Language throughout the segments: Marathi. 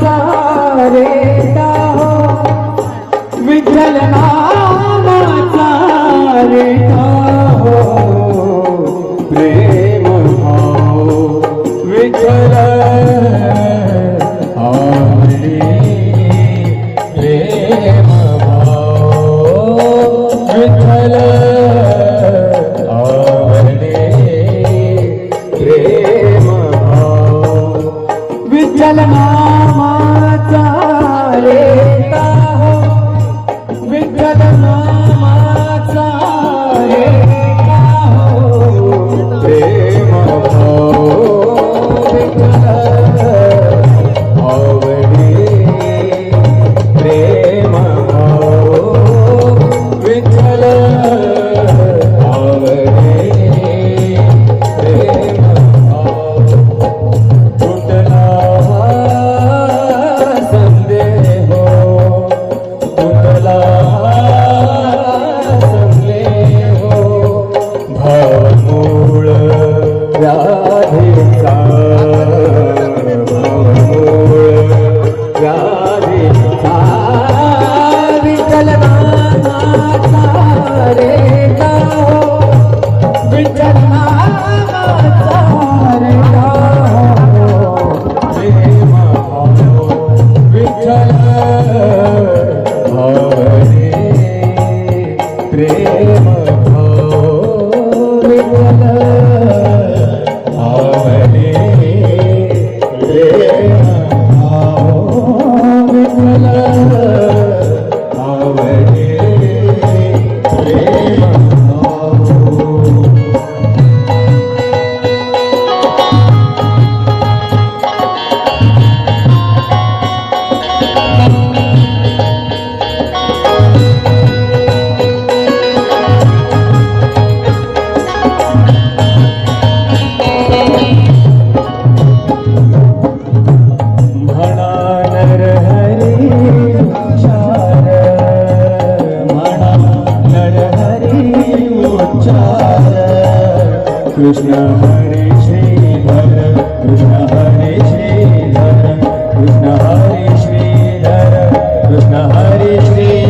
কথা time. Hare Krishna.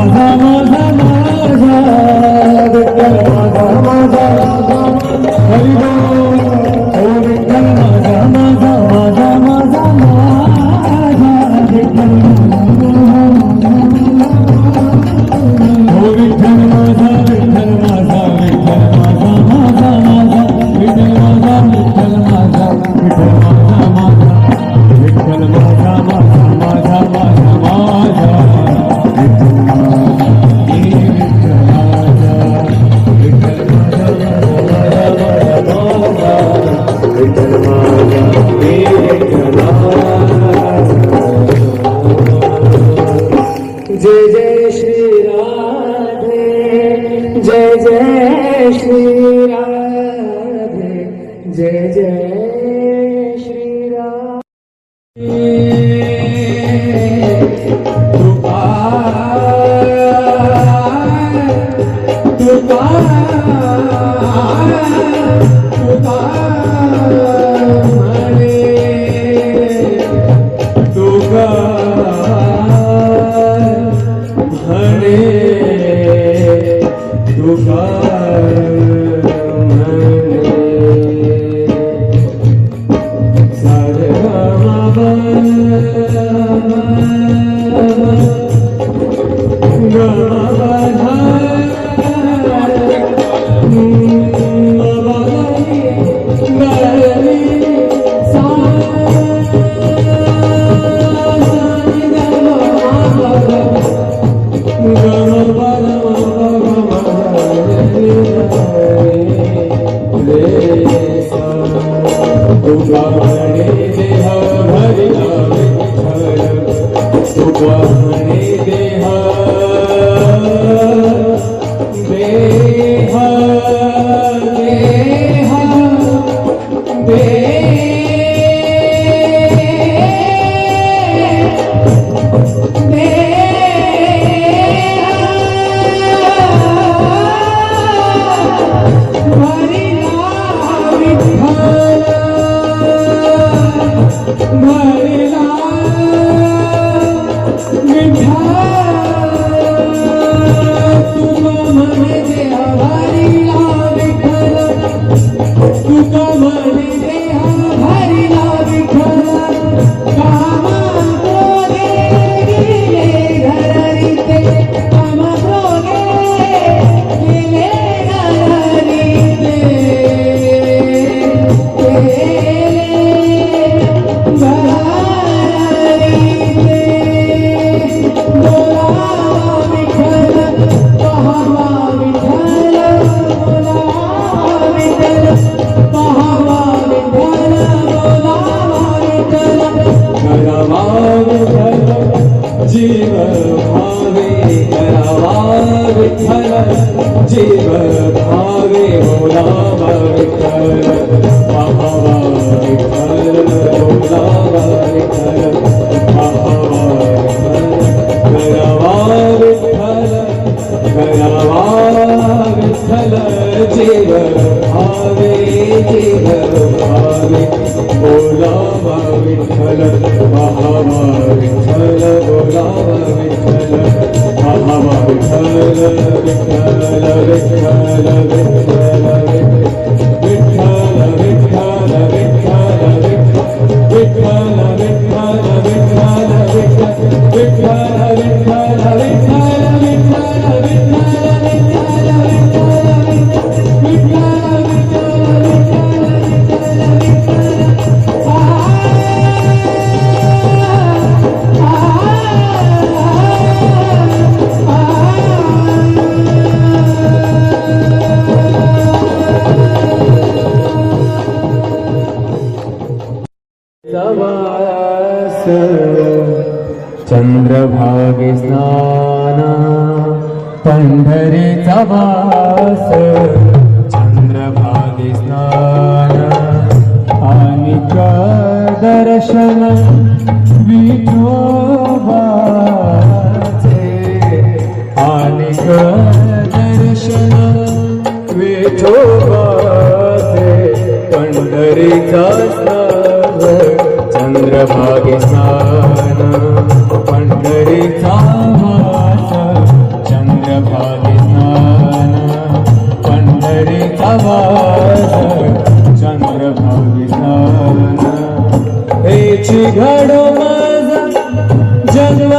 哦。सुबह विठ्ठल जीव भावे बोलावा विठ्ठल पाहावा विठ्ठल बोलावा विठ्ठल पाहावा विठ्ठल करावा विठ्ठल करावा विठ्ठल जीव भावे जीवन भावे बोला विठल महावा विठल बोला विठल महावा विठल विठल विठल विठल लागे स्नान पंढरीचा वास. चंद्रभागे स्नान आणि दर्शन विठोबाचे आणि दर्शन विठोबाचे पंढरीचा स्नान चंद्रभागे स्नान पंढरीचा वास चंद्रभागे स्नान पंढरीचा वास चंद्रभागे स्नान हेची घडो माझा जन्म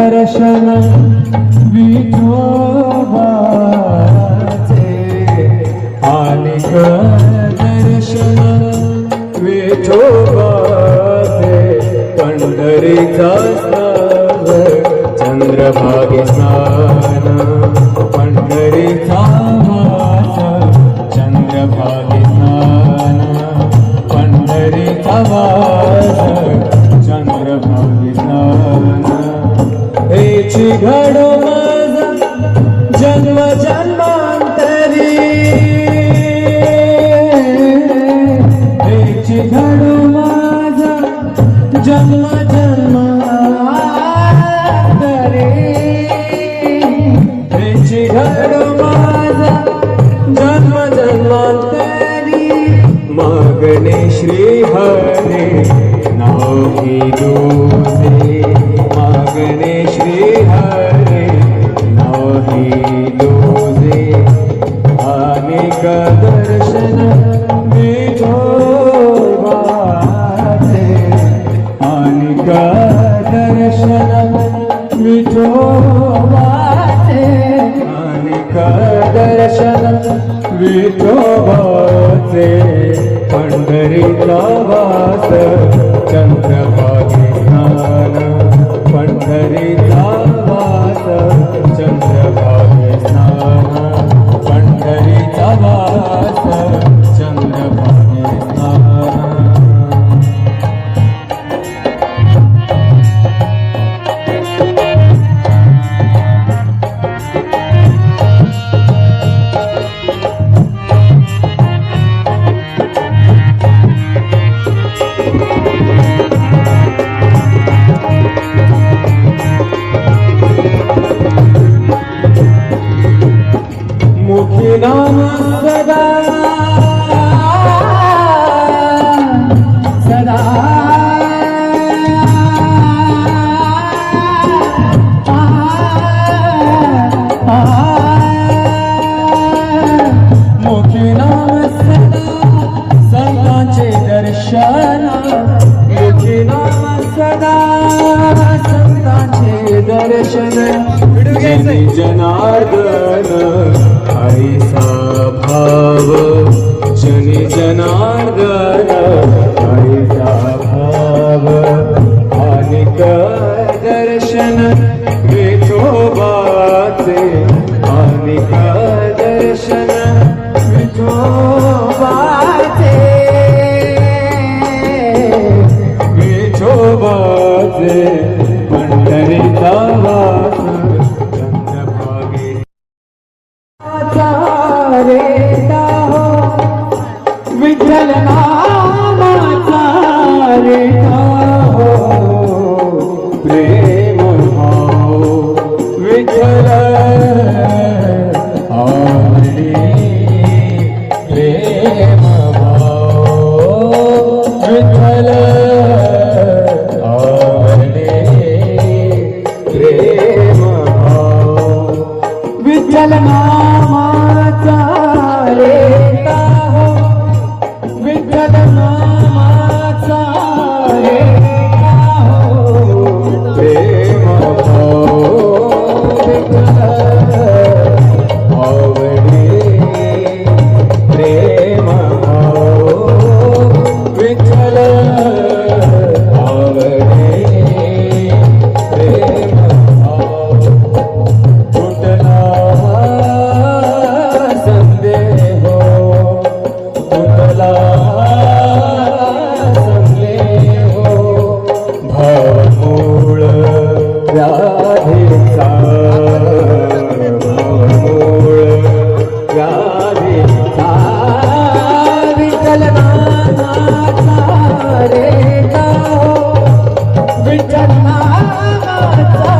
दर्शन विठोबाचे आणि दर्शन विठोबाचे पंढरीचा चंद्रभागे घडो माझा जन्म जन्म रे घडो माझा जन्म जन्मांतरी मागणे श्री हरे नाव की विठोबाचे पंढरीचा वास चंद्रभागी पंढरीचा भाव जनि जना Oh, my God.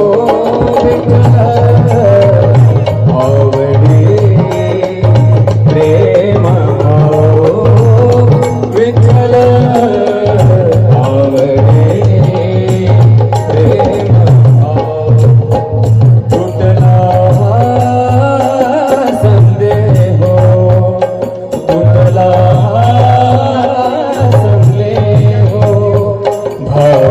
হয়